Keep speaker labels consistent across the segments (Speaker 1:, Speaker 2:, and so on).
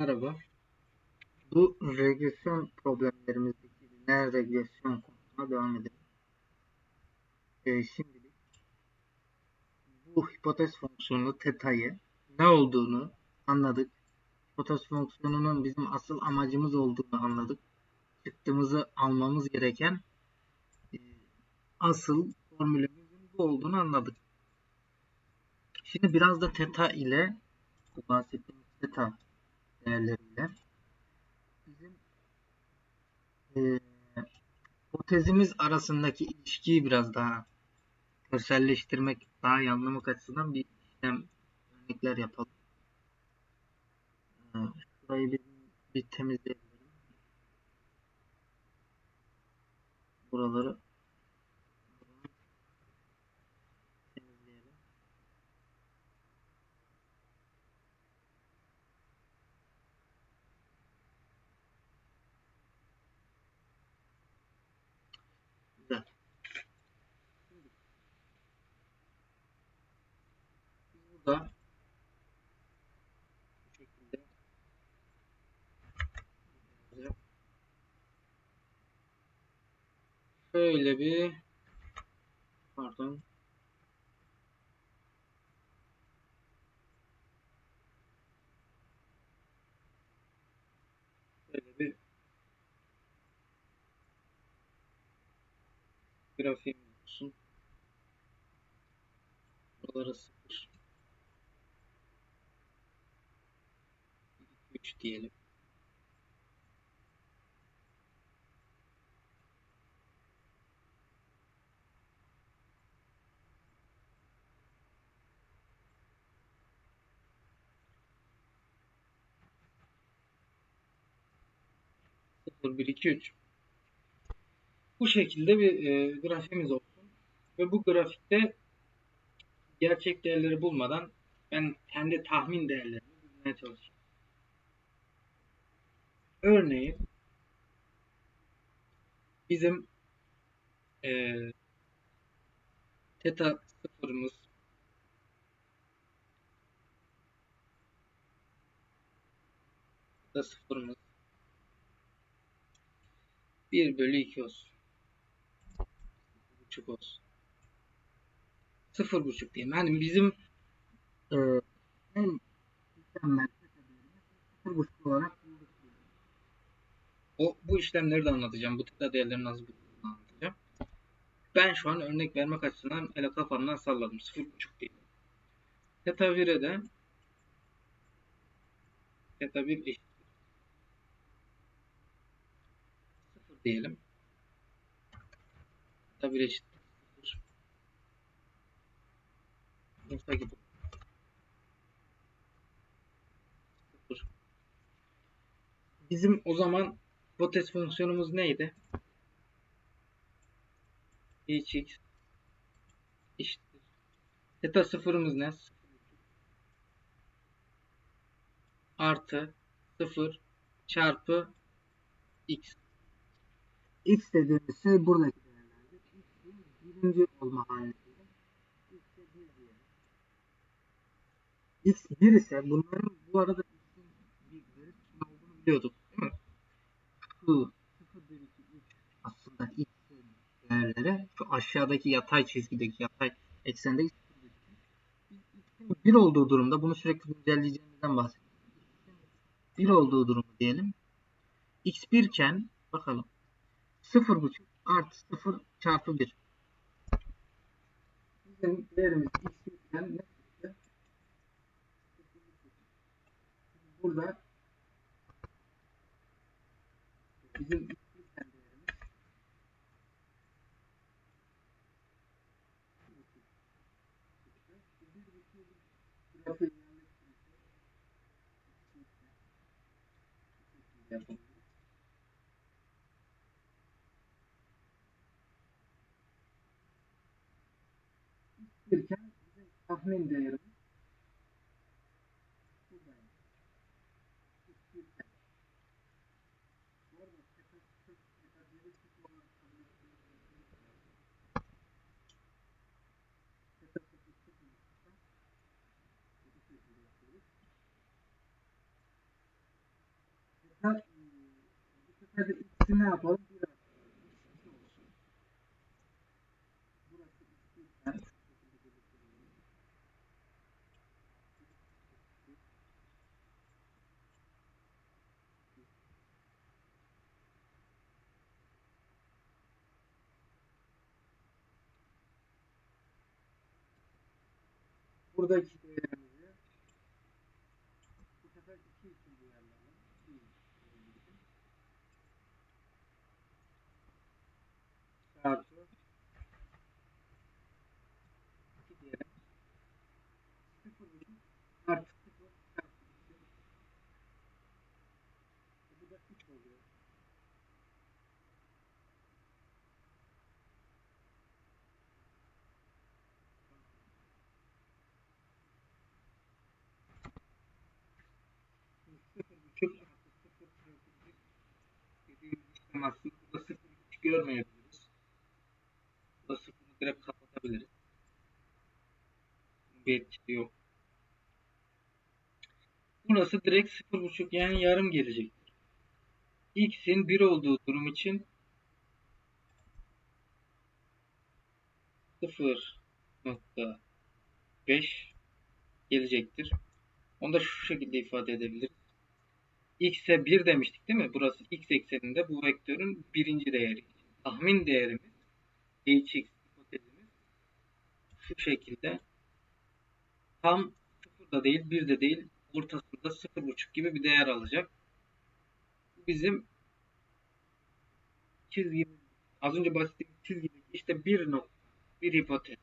Speaker 1: Merhaba. Bu regresyon problemlerimizdeki lineer regresyon konusuna devam edelim. Ee, şimdilik bu hipotez fonksiyonu teta'yı ne olduğunu anladık. Hipotez fonksiyonunun bizim asıl amacımız olduğunu anladık. Çıktığımızı almamız gereken e, asıl formülümüzün bu olduğunu anladık. Şimdi biraz da teta ile bu bahsettiğimiz teta değerleriyle bizim e, hipotezimiz arasındaki ilişkiyi biraz daha görselleştirmek, daha iyi anlamak açısından bir işlem örnekler yapalım. E, şurayı bir, bir temizleyelim. Buraları burada bu şekilde şöyle bir pardon şöyle bir grafiğim olsun. Buraları 0 3 diyelim. Sıfır, bir, iki, üç. Bu şekilde bir e, grafiğimiz olsun. Ve bu grafikte gerçek değerleri bulmadan ben kendi tahmin değerlerimi bulmaya çalışacağım. Örneğin bizim e, teta sıfırımız teta sıfırımız 1 bölü 2 olsun. 0,5 olsun. 0,5 diyeyim. Yani bizim e, en mükemmel değerini 0,5 olarak O, bu işlemleri de anlatacağım. Bu teta değerlerini nasıl bulduğunu anlatacağım. Ben şu an örnek vermek açısından ele kafamdan salladım. 0,5 diyelim. Teta 1'e de teta 1 eşittir. 0 diyelim. Teta 1 eşittir. 0. Musa gibi. 0. Bizim o zaman hipotez fonksiyonumuz neydi? hx eşittir. Theta sıfırımız ne? Artı 0 çarpı x. x dediğimiz şey buradaki değerlerdir. birinci olma halinde. x'e 1 diyelim. x 1 ise bunların bu arada x'in bir olduğunu biliyorduk değil mi? Şu 0, 1, 2, 3 aslında x'in değerleri şu aşağıdaki yatay çizgideki yatay eksende x'in 1 olduğu durumda bunu sürekli güncelleyeceğimizden bahsediyorum. x'in 1 olduğu durumu diyelim. x 1 iken bakalım 0.5 artı 0 çarpı 1. Bizim değerimiz x 1 iken ne çıktı? Burada bizim x 1 iken değerimiz grafiği yapalım. Birken bizim tahmin değerimiz buradaymış. Birken. Bu arada teta sıfır, teta biri sıfır olarak kabul ettiğimiz teta sıfır sıfır olursa bu şekilde yapıyoruz. Hadi ikisi ne yapalım? Bir artı iki olsun. Burası iki iken şu şekilde belirtelim. Buradaki değerimizi bu sefer 2 için değerlendirelim. 2 için. Çarpı 2 diyelim. 0 artı 0 çarpı 2. Bu da 3 oluyor. sıfır buçuk artı sıfır çarpı bir aslında burada sıfır hiç görmeyebiliriz. Burada direkt kapatabiliriz. Bir etkisi yok. Burası direkt sıfır buçuk yani yarım gelecektir. X'in 1 olduğu durum için 0.5 gelecektir. Onu da şu şekilde ifade edebiliriz. X'e 1 demiştik değil mi? Burası x ekseninde bu vektörün birinci değeri. Tahmin değerimiz hx hipotezimiz şu şekilde tam 0 da değil 1 de değil ortasında 0.5 gibi bir değer alacak. Bizim çizgimiz az önce bahsettiğim çizgideki işte bir nokta bir hipotez.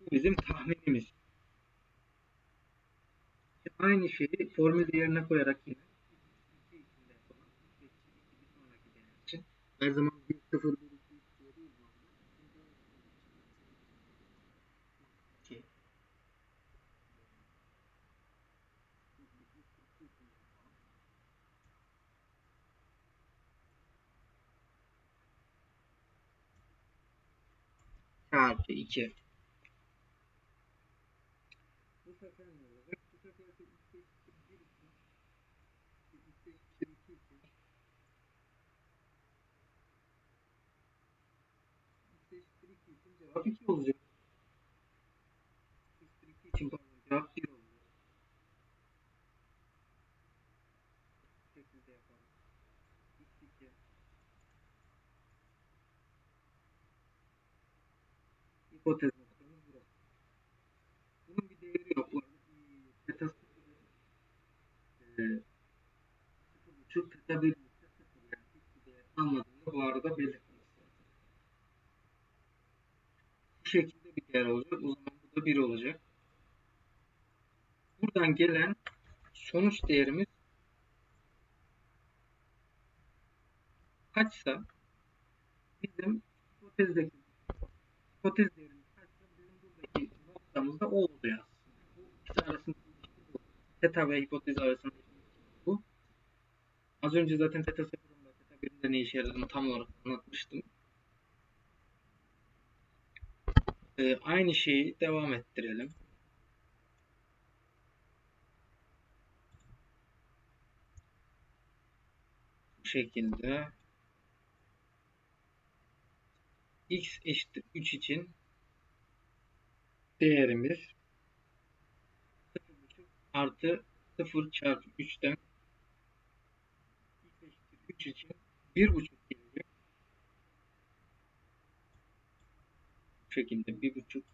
Speaker 1: Bu bizim tahminimiz. Aynı şeyi formül yerine koyarak yine içinde yapalım. İki bir sonraki değer için. Her zaman 1, 0, 1, 2, 3 diye değil bu arada. İki. Çarpı 2. Bu sefer ne olacak? Bu sefer de x eşittir 1 için x eşittir 2 için x eşittir 2 için cevap 2 olacak. x eşittir 2 için pardon cevap 1 olacak. Bu şekilde yapalım. x2 hipotez noktamız burası. Bunun bir değeri yok. Bu arada teta sıfırı e, sıfır buçuk teta bir nokta sıfır yani hiçbir değer almadığını bu arada belirtmek Bu şekilde bir değer olacak. O zaman bu da 1 olacak. Buradan gelen sonuç değerimiz kaçsa bizim hipotezdeki hipotez değerimiz kaçsa bizim buradaki noktamız da o oluyor aslında. Bu ikisi arasındaki ilişki bu. Teta ve hipotez arasındaki ilişki bu. Az önce zaten teta sıfırında, teta birinde ne işe yaradığını tam olarak anlatmıştım. Ee, aynı şeyi devam ettirelim. Bu şekilde x eşittir 3 için değerimiz 0.5 artı 0 çarpı 3'ten x eşittir 3 için 1.5 gelecek. Bu şekilde 1.5 x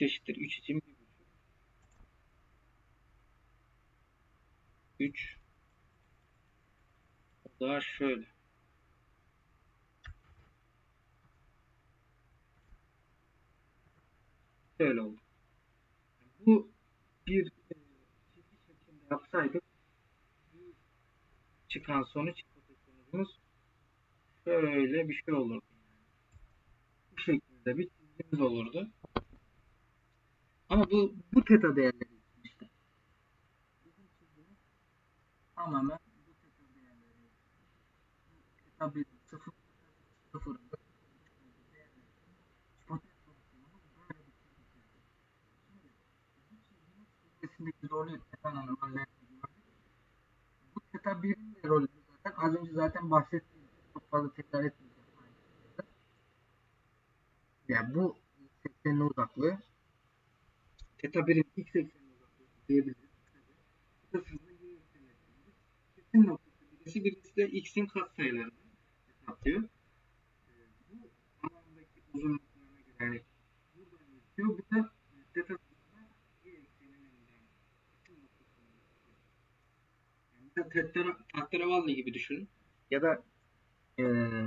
Speaker 1: eşittir 3 için 1.5 3 o da şöyle. Şöyle oldu. Bu bir e, çizgi şeklinde yapsaydık çıkan sonuç şöyle bir şey olurdu. Bu şekilde bir çizgimiz olurdu. Ama bu bu teta değerleri işte. Tamamen bu teta değerleri. Teta bir sıfır sıfır çizgisindeki doğruyu teta gördük. Bu Teta 1'in de rolü zaten az önce zaten bahsettiğim çok fazla tekrar etmeyeceğim. Yani bu x eksenine uzaklığı Teta 1'in x eksenine uzaklığı diyebiliriz. Teta 0'ın y eksenine. Kesin noktası birisi birisi de x'in katsayılarını hesaplıyor. Ee, bu anlamdaki uzunluklarına göre yani buradan geçiyor. Bu da teta 0'da y ekseninin kesin noktasını geçiyor. Yani tahterevalli gibi düşünün. Ya da eee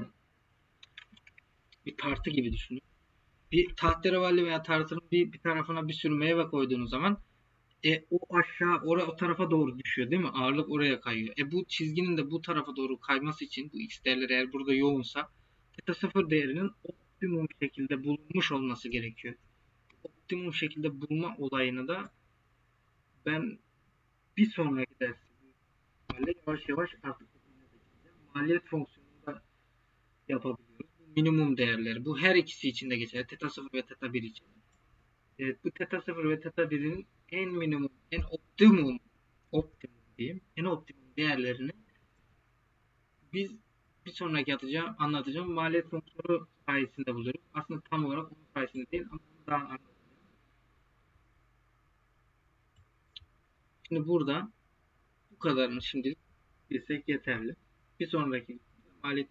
Speaker 1: bir tartı gibi düşünün. Bir tahterevalli veya tartının bir, bir tarafına bir sürü meyve koyduğunuz zaman e, o aşağı oraya o tarafa doğru düşüyor değil mi? Ağırlık oraya kayıyor. E bu çizginin de bu tarafa doğru kayması için bu x değerleri eğer burada yoğunsa teta 0 değerinin optimum şekilde bulunmuş olması gerekiyor. Optimum şekilde bulma olayını da ben bir sonraki ihtimalle yavaş yavaş artık maliyet fonksiyonunda yapabiliyoruz. Minimum değerleri. Bu her ikisi için de geçerli. Teta 0 ve teta 1 için. Evet, bu teta 0 ve teta 1'in en minimum, en optimum, optimum diyeyim, en optimum değerlerini biz bir sonraki atacağım, anlatacağım maliyet fonksiyonu sayesinde buluyoruz. Aslında tam olarak onun sayesinde değil ama daha anlatacağım. Şimdi burada bu kadarını şimdilik bilsek yeterli. Bir sonraki maliyet